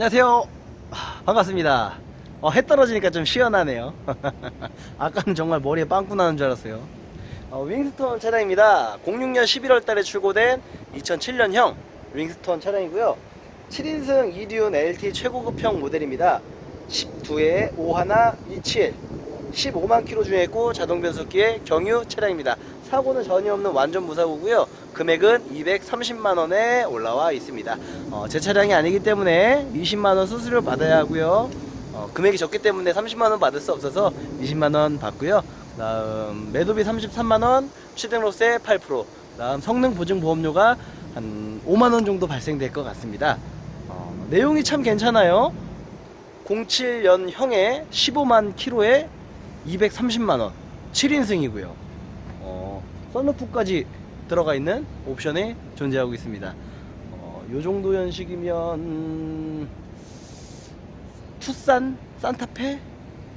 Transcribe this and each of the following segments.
안녕하세요. 아, 반갑습니다. 어, 해 떨어지니까 좀 시원하네요. 아까는 정말 머리에 빵꾸 나는 줄 알았어요. 어, 윙스톤 차량입니다. 06년 11월 달에 출고된 2007년형 윙스톤 차량이고요. 7인승 이듐 LT 최고급형 모델입니다. 12에 51, 27, 15만 킬로 중에있고 자동 변속기의 경유 차량입니다. 사고는 전혀 없는 완전 무사고고요. 금액은 230만 원에 올라와 있습니다. 어, 제 차량이 아니기 때문에 20만 원 수수료 받아야 하고요. 어, 금액이 적기 때문에 30만 원 받을 수 없어서 20만 원 받고요. 다음 매도비 33만 원, 취등록세 8%, 다음 성능 보증 보험료가 한 5만 원 정도 발생될 것 같습니다. 어, 내용이 참 괜찮아요. 07년형에 15만 킬로에 230만 원, 7인승이고요. 어, 썬루프까지 들어가 있는 옵션이 존재하고 있습니다. 어, 요 정도 연식이면 음, 투싼, 산타페,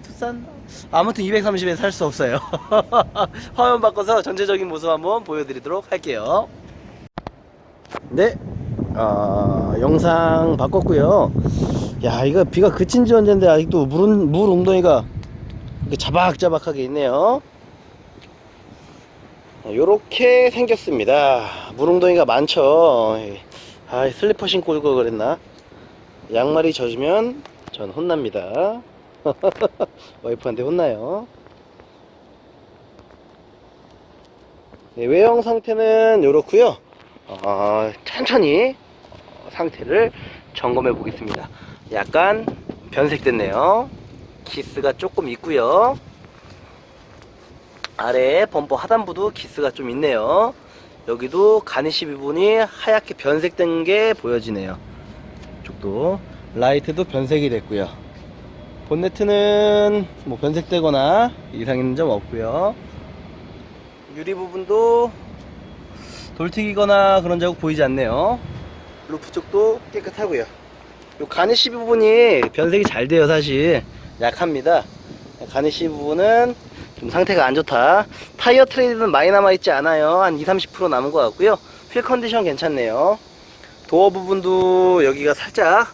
투싼 아무튼 230엔 살 수 없어요. 화면 바꿔서 전체적인 모습 한번 보여드리도록 할게요. 네, 아, 영상 바꿨고요. 야, 이거 비가 그친 지 언젠데 아직도 물, 물 웅덩이가 자박자박하게 있네요. 요렇게 생겼습니다. 물웅덩이가 많죠. 아, 슬리퍼 신고 올 걸 그랬나? 양말이 젖으면 전 혼납니다. 와이프한테 혼나요. 네, 외형 상태는 요렇고요. 어, 천천히 어, 상태를 점검해 보겠습니다. 약간 변색됐네요. 기스가 조금 있고요. 아래 범퍼 하단부도 기스가 좀 있네요. 여기도 가니시 부분이 하얗게 변색된 게 보여지네요. 이쪽도 라이트도 변색이 됐고요. 본네트는 뭐 변색되거나 이상 있는 점 없고요. 유리 부분도 돌튀기거나 그런 자국 보이지 않네요. 루프 쪽도 깨끗하고요. 요 가니시 부분이 변색이 잘 돼요, 사실. 약합니다. 가니시 부분은 좀 상태가 안 좋다. 타이어 트레이드는 많이 남아있지 않아요. 한 2, 30% 남은 것 같고요. 휠 컨디션 괜찮네요. 도어 부분도 여기가 살짝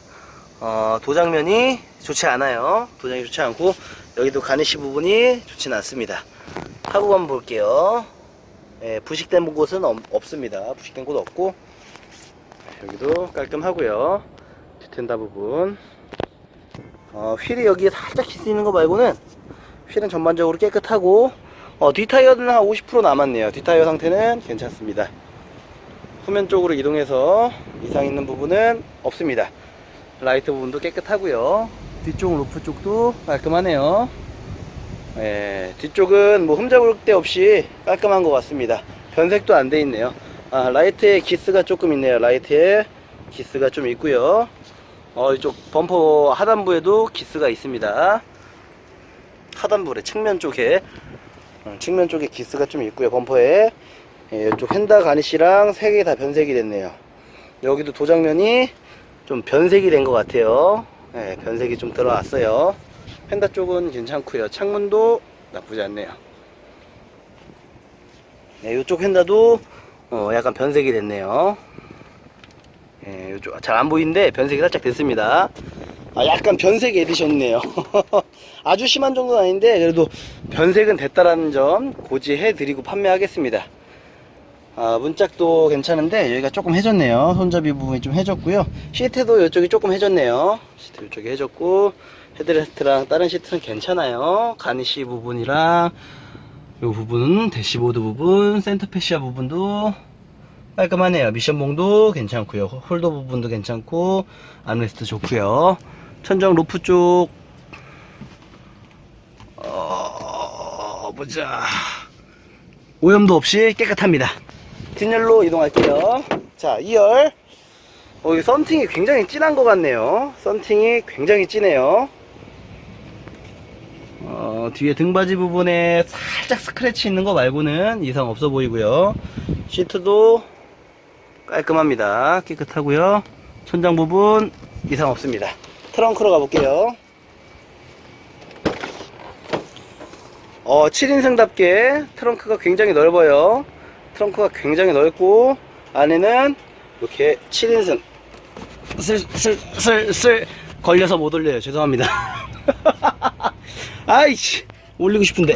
어, 도장면이 좋지 않아요. 도장이 좋지 않고 여기도 가니시 부분이 좋지는 않습니다. 하고 한번 볼게요. 예, 부식된 곳은 없, 없습니다. 부식된 곳 없고 여기도 깔끔하고요. 뒤텐다 부분 어, 휠이 여기에 살짝 기스 있는 거 말고는 휠은 전반적으로 깨끗하고 어, 뒷타이어는 한 50% 남았네요. 뒷타이어 상태는 괜찮습니다. 후면 쪽으로 이동해서 이상 있는 부분은 없습니다. 라이트 부분도 깨끗하고요. 뒤쪽 루프 쪽도 깔끔하네요. 예, 뒤쪽은 뭐 흠잡을 데 없이 깔끔한 것 같습니다. 변색도 안 돼 있네요. 아, 라이트에 기스가 조금 있네요. 라이트에 기스가 좀 있고요. 어, 이쪽 범퍼 하단부에도 기스가 있습니다. 하단부래 측면 쪽에 어, 측면 쪽에 기스가 좀 있고요. 범퍼에 예, 이쪽 휀다 가니시랑 세 개 다 변색이 됐네요. 여기도 도장면이 좀 변색이 된 것 같아요. 예, 변색이 좀 들어왔어요. 펜다 쪽은 괜찮고요. 창문도 나쁘지 않네요. 네, 이쪽 펜다도 어, 약간 변색이 됐네요. 예, 이쪽 잘 안 보이는데 변색이 살짝 됐습니다. 아, 약간 변색 에디션이네요. 아주 심한 정도는 아닌데 그래도 변색은 됐다라는 점 고지해 드리고 판매하겠습니다. 아, 문짝도 괜찮은데 여기가 조금 해졌네요. 손잡이 부분이 좀 해졌고요. 시트도 이쪽이 조금 해졌네요. 시트 이쪽이 해졌고 헤드레스트랑 다른 시트는 괜찮아요. 가니시 부분이랑 이 부분은 대시보드 부분, 센터 패시아 부분도 깔끔하네요. 미션봉도 괜찮고요. 홀더 부분도 괜찮고 암레스트 좋고요. 천정 루프 쪽 어, 보자. 오염도 없이 깨끗합니다. 뒷열로 이동할게요. 자, 2열. 어, 이 썬팅이 굉장히 진한 것 같네요. 썬팅이 굉장히 진해요. 어, 뒤에 등받이 부분에 살짝 스크래치 있는 거 말고는 이상 없어 보이고요. 시트도 깔끔합니다. 깨끗하고요. 천장 부분 이상 없습니다. 트렁크로 가볼게요. 어, 7인승답게 트렁크가 굉장히 넓어요. 트렁크가 굉장히 넓고 안에는 이렇게 7인승 슬슬슬슬 걸려서 못 올려요. 죄송합니다. 아이씨 올리고 싶은데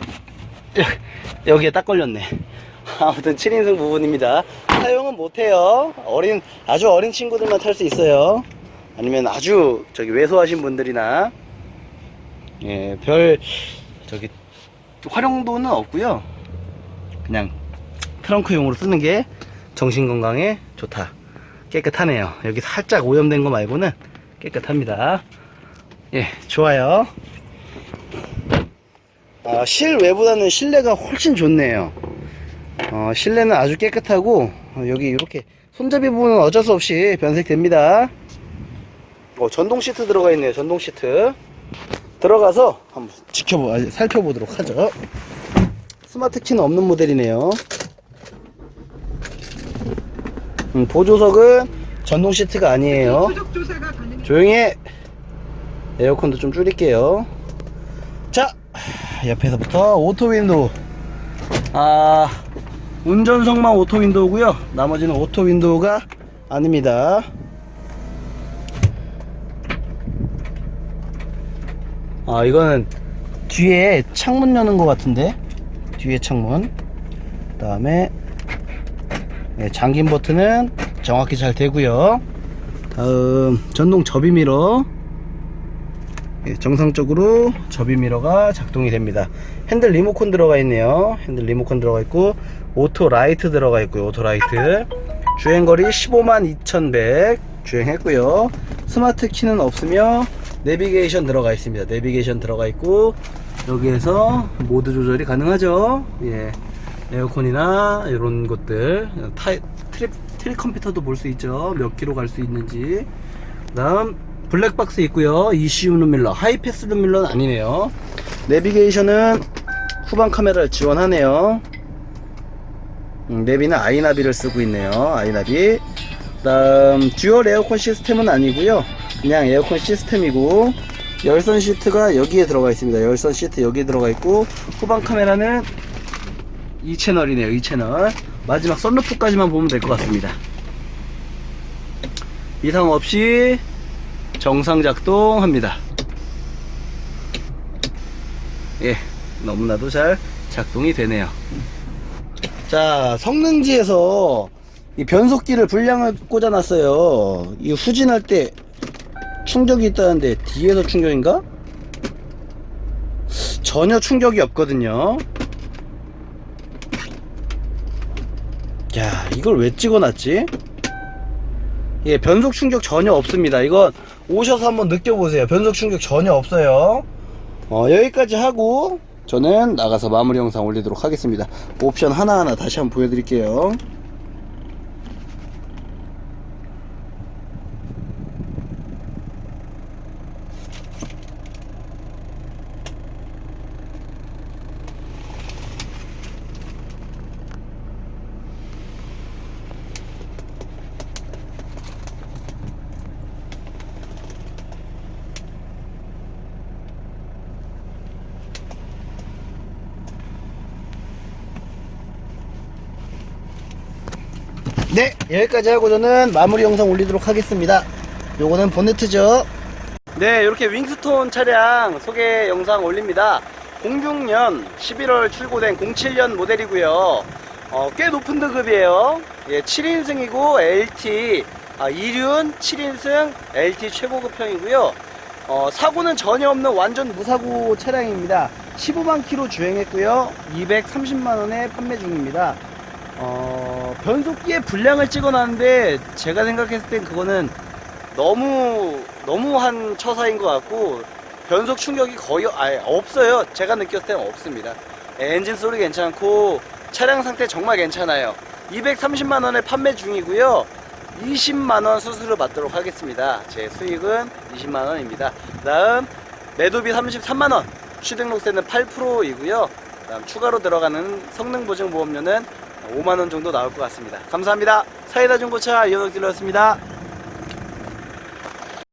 여- 여기에 딱 걸렸네. 아무튼 7인승 부분입니다. 사용은 못해요. 어린 아주 어린 친구들만 탈 수 있어요. 아니면 아주 저기 왜소하신 분들이나 예, 별 저기 활용도는 없고요. 그냥 트렁크용으로 쓰는 게 정신 건강에 좋다. 깨끗하네요. 여기 살짝 오염된 거 말고는 깨끗합니다. 예, 좋아요. 아, 실외보다는 실내가 훨씬 좋네요. 어, 실내는 아주 깨끗하고 어, 여기 이렇게 손잡이 부분은 어쩔 수 없이 변색됩니다. 어, 전동 시트 들어가 있네요. 전동 시트 들어가서 한번 지켜보, 아니, 살펴보도록 하죠. 스마트 키는 없는 모델이네요. 음, 보조석은 전동 시트가 아니에요. 조용히 해. 에어컨도 좀 줄일게요. 자, 옆에서부터 오토 윈도우. 아, 운전석만 오토 윈도우고요. 나머지는 오토 윈도우가 아닙니다. 아, 이거는 뒤에 창문 여는 것 같은데. 뒤에 창문. 그 다음에 네, 잠긴 버튼은 정확히 잘 되고요. 다음 전동 접이 미러 예, 정상적으로 접이 미러가 작동이 됩니다 핸들 리모컨 들어가 있네요 핸들 리모컨 들어가 있고 오토 라이트 들어가 있고요 오토 라이트 주행거리 15만 2100 주행했고요 스마트 키는 없으며 내비게이션 들어가 있습니다. 내비게이션 들어가 있고 여기에서 모드 조절이 가능하죠? 예. 에어컨이나 이런 것들 타, 트립, 트립 컴퓨터도 볼 수 있죠. 몇 킬로 갈 수 있는지. 그 다음 블랙박스 있고요. ECU 룸밀러 하이패스 룸밀러는 아니네요. 내비게이션은 후방 카메라를 지원하네요. 음, 내비는 아이나비를 쓰고 있네요. 아이나비. 그 다음 듀얼 에어컨 시스템은 아니고요 그냥 에어컨 시스템이고 열선 시트가 여기에 들어가 있습니다. 열선 시트 여기에 들어가 있고 후방 카메라는 이 채널이네요 이 채널. 마지막 썬루프까지만 보면 될 것 같습니다. 이상 없이 정상 작동합니다. 예 너무나도 잘 작동이 되네요. 자 성능지에서 이 변속기를 불량을 꽂아놨어요. 이 후진할 때 충격이 있다는데 뒤에서 충격인가? 전혀 충격이 없거든요. 야 이걸 왜 찍어놨지? 예 변속 충격 전혀 없습니다. 이건 오셔서 한번 느껴보세요. 변속 충격 전혀 없어요. 어, 여기까지 하고 저는 나가서 마무리 영상 올리도록 하겠습니다. 옵션 하나하나 다시 한번 보여드릴게요 네 여기까지 하고 저는 마무리 영상 올리도록 하겠습니다. 요거는 보네트죠. 네 이렇게 윙스톤 차량 소개 영상 올립니다. 06년 11월 출고된 07년 모델이고요. 어, 꽤 높은 등급이에요. 예, 7인승이고 LT 아, 2륜 7인승 LT 최고급형이고요. 어, 사고는 전혀 없는 완전 무사고 차량입니다. 15만 킬로 주행했고요. 230만원에 판매 중입니다 어, 변속기에 불량을 찍어놨는데 제가 생각했을 땐 그거는 너무 너무한 처사인 것 같고 변속 충격이 거의 아예 없어요. 제가 느꼈을 때는 없습니다. 엔진 소리 괜찮고 차량 상태 정말 괜찮아요. 230만 원에 판매 중이고요. 20만 원 수수료 받도록 하겠습니다. 제 수익은 20만 원입니다. 다음 매도비 33만 원, 취등록세는 8%이고요. 다음 추가로 들어가는 성능 보증 보험료는 5만 원 정도 나올 것 같습니다. 감사합니다. 사이다 중고차 이현옥 딜러였습니다.